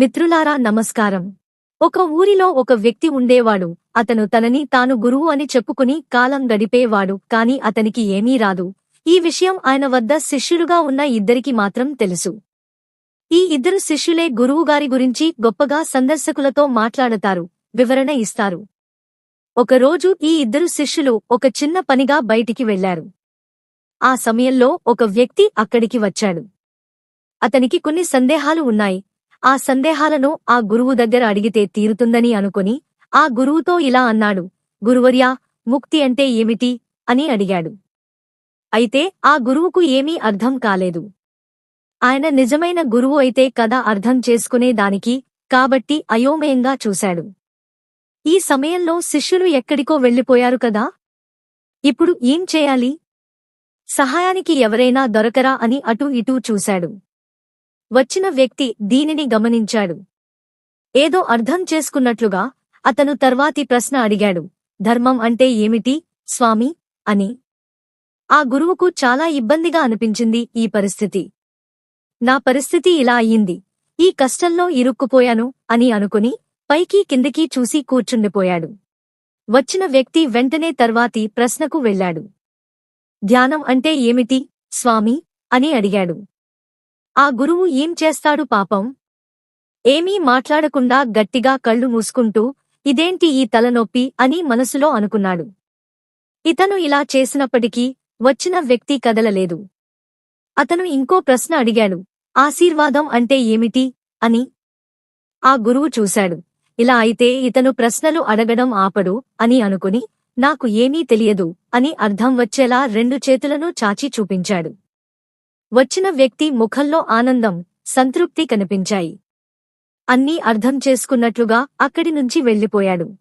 మిత్రులారా నమస్కారం. ఒక ఊరిలో ఒక వ్యక్తి ఉండేవాడు. అతను తనని తాను గురువు అని చెప్పుకుని కాలం గడిపేవాడు కాని అతనికి ఏమీ రాదు. ఈ విషయం ఆయన వద్ద శిష్యులుగా ఉన్న ఇద్దరికి మాత్రం తెలుసు. ఈ ఇద్దరు శిష్యులే గురువుగారి గురించి గొప్పగా సందర్శకులతో మాట్లాడతారు వివరణ ఇస్తారు. ఒకరోజు ఈ ఇద్దరు శిష్యులు ఒక చిన్న పనిగా బయటికి వెళ్ళారు ఆ సమయంలో ఒక వ్యక్తి అక్కడికి వచ్చాడు. అతనికి కొన్ని సందేహాలు ఉన్నాయి. ఆ సందేహాలను ఆ గురువు దగ్గర అడిగితే తీరుతుందని అనుకుని ఆ గురువుతో ఇలా అన్నాడు గురువర్యా ముక్తి అంటే ఏమిటి? అని అడిగాడు. అయితే ఆ గురువుకు ఏమీ అర్థం కాలేదు. ఆయన నిజమైన గురువు అయితే కథ అర్థం చేసుకునే దానికి కాబట్టి అయోమయంగా చూశాడు. ఈ సమయంలో శిష్యులు ఎక్కడికో వెళ్ళిపోయారు కదా? ఇప్పుడు ఏం చేయాలి? సహాయానికి ఎవరైనా దొరకరా అని అటూ ఇటూ చూశాడు. వచ్చిన వ్యక్తి దీనిని గమనించాడు. ఏదో అర్థం చేసుకున్నట్లుగా అతను తర్వాతి ప్రశ్న అడిగాడు. ధర్మం అంటే ఏమిటి? స్వామి అని. ఆ గురువుకు చాలా ఇబ్బందిగా అనిపించింది ఈ పరిస్థితి. నా పరిస్థితి ఇలా అయ్యింది. ఈ కష్టంలో ఇరుక్కుపోయాను అని అనుకుని పైకి కిందకీ చూసి కూర్చుండిపోయాడు. వచ్చిన వ్యక్తి వెంటనే తర్వాతి ప్రశ్నకు వెళ్ళాడు. ధ్యానం అంటే ఏమిటి? స్వామి అని అడిగాడు. ఆ గురువు ఏం చేస్తాడు పాపం? ఏమీ మాట్లాడకుండా గట్టిగా కళ్ళు మూసుకుంటూ ఇదేంటి ఈ తలనొప్పి? అని మనసులో అనుకున్నాడు. ఇతను ఇలా చేసినప్పటికీ వచ్చిన వ్యక్తి కదలలేదు. అతను ఇంకో ప్రశ్న అడిగాడు. ఆశీర్వాదం అంటే ఏమిటి? అని. ఆ గురువు చూశాడు. ఇలా అయితే ఇతను ప్రశ్నలు అడగడం ఆపడు అని అనుకుని నాకు ఏమీ తెలియదు అని అర్థం వచ్చేలా రెండు చేతులను చాచి చూపించాడు. వచ్చిన వ్యక్తి ముఖంలో ఆనందం సంతృప్తి కనిపించాయి. అన్నీ అర్థం చేసుకున్నట్లుగా అక్కడి నుంచి వెళ్ళిపోయాడు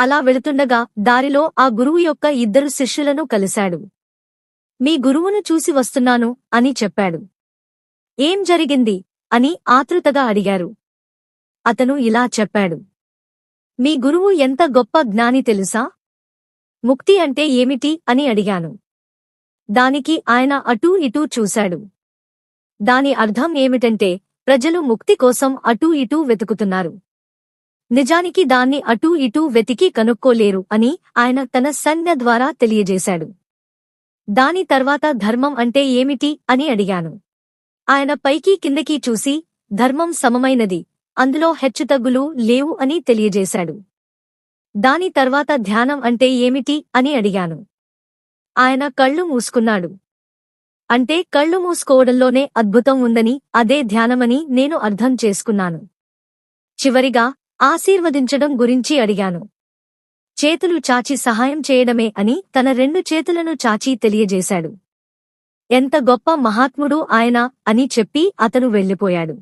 అలా వెళుతుండగా దారిలో ఆ గురువు యొక్క ఇద్దరు శిష్యులను కలిశాడు. మీ గురువును చూసి వస్తున్నాను అని చెప్పాడు. ఏం జరిగింది? అని ఆతృతగా అడిగారు. అతను ఇలా చెప్పాడు. మీ గురువు ఎంత గొప్ప జ్ఞాని తెలుసా? ముక్తి అంటే ఏమిటి? అని అడిగాను. దానికి ఆయన అటూ ఇటూ చూశాడు. దాని అర్థం ఏమిటంటే ప్రజలు ముక్తి కోసం అటూ ఇటూ వెతుకుతున్నారు. నిజానికి దాన్ని అటూ ఇటూ వెతికి కనుక్కోలేరు అని ఆయన తన సంజ్ఞ ద్వారా తెలియజేశాడు. దాని తర్వాత ధర్మం అంటే ఏమిటి అని అడిగాను. ఆయన పైకి కిందకీ చూసి ధర్మం సమమైనది అందులో హెచ్చుతగ్గులు లేవు అని తెలియజేశాడు. దాని తర్వాత ధ్యానం అంటే ఏమిటి అని అడిగాను. ఆయన కళ్ళు మూసుకున్నాడు. అంటే కళ్ళు మూసుకోవడంలోనే అద్భుతం ఉందని అదే ధ్యానమని నేను అర్థం చేసుకున్నాను. చివరిగా ఆశీర్వదించడం గురించి అడిగాను. చేతులు చాచి సహాయం చేయడమే అని తన రెండు చేతులను చాచి తెలియజేశాడు. ఎంత గొప్ప మహాత్ముడు ఆయన అని చెప్పి అతను వెళ్ళిపోయాడు.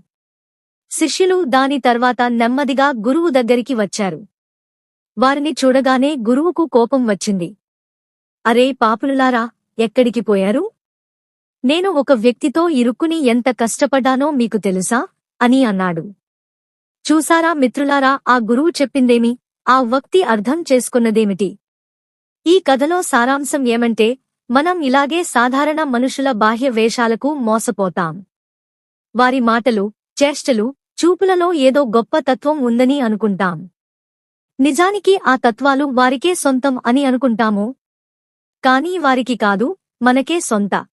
శిష్యులు దాని తర్వాత నెమ్మదిగా గురువు దగ్గరికి వచ్చారు. వారిని చూడగానే గురువుకు కోపం వచ్చింది. అరే పాపులులారా ఎక్కడికి పోయారు? నేను ఒక వ్యక్తితో ఇరుక్కుని ఎంత కష్టపడ్డానో మీకు తెలుసా? అని అన్నాడు. చూసారా మిత్రులారా ఆ గురువు చెప్పిందేమి? ఆ వ్యక్తి అర్థం చేసుకున్నదేమిటి? ఈ కథలో సారాంశం ఏమంటే మనం ఇలాగే సాధారణ మనుషుల బాహ్య వేషాలకు మోసపోతాం. వారి మాటలు చేష్టలు చూపులలో ఏదో గొప్ప తత్వం ఉందని అనుకుంటాం. నిజానికి ఆ తత్వాలు వారికే సొంతం అని అనుకుంటాము కానీ వారికి కాదు మనకే సొంత.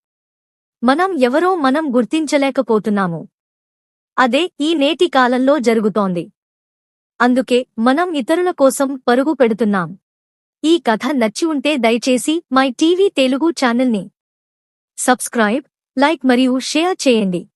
మనం ఎవరో మనం గుర్తించలేకపోతున్నాము. అదే ఈ నేటి కాలంలో జరుగుతోంది. అందుకే మనం ఇతరుల కోసం పరుగు పెడుతున్నాం. ఈ కథ నచ్చి ఉంటే దయచేసి మై టీవీ తెలుగు ఛానల్ని సబ్స్క్రైబ్ లైక్ మరియు షేర్ చేయండి.